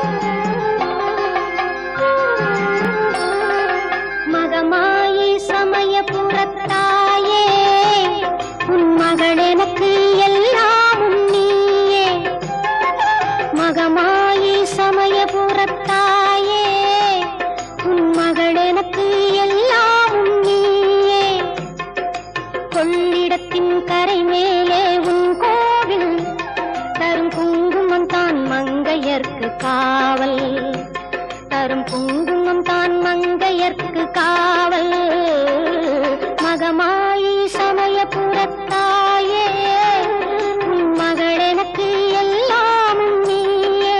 Thank you. குங்குமம் தான் மங்கையர்க்கு காவல். மகமாயி சமய புறத்தாயே மகள் எனக்கு எல்லாம் நீயே.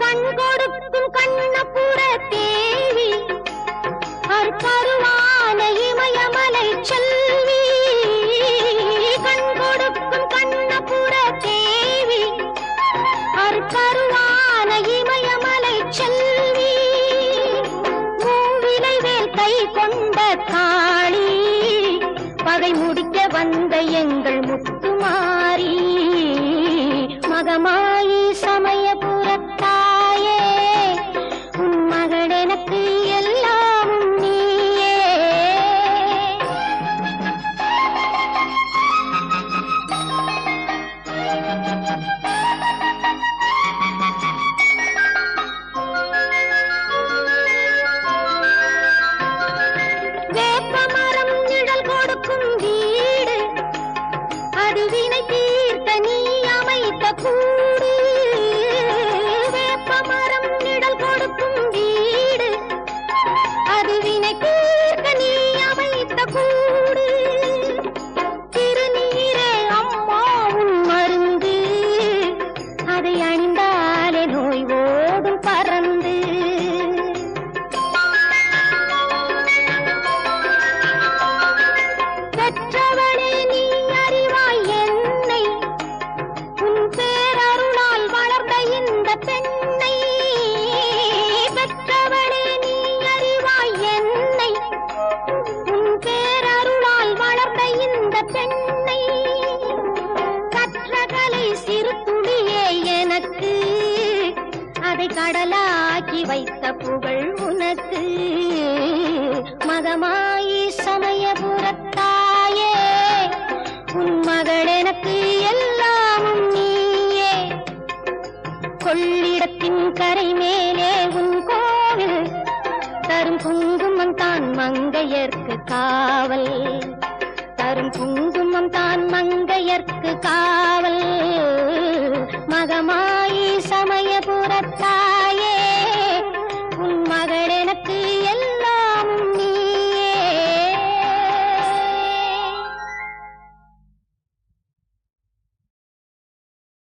கண் கொடுக்கும் கண்ணப்பு கருவான இமயமலை செல்வி மூவிலை வேல் கை கொண்ட காளி பகை முடிக்க வந்த எங்கள் முத்துமாரி. மகமாயி சமயபுரத்தாயே உன் மகள் எனக்கு அதை வைத்த புகழ் உனக்கு. மகமாயி சமயபுரத்தாயே உன் மகள் எனக்கு எல்லாமும் நீயே. கொள்ளிடத்தின் கரை மேலே உன் கோவில் தரும் குங்குமம் தான் மங்கையர்க்கு காவல். தரும் குங்குமம் தான் மங்கையர்க்கு காவல். மகமாயி சமயபுரத்தா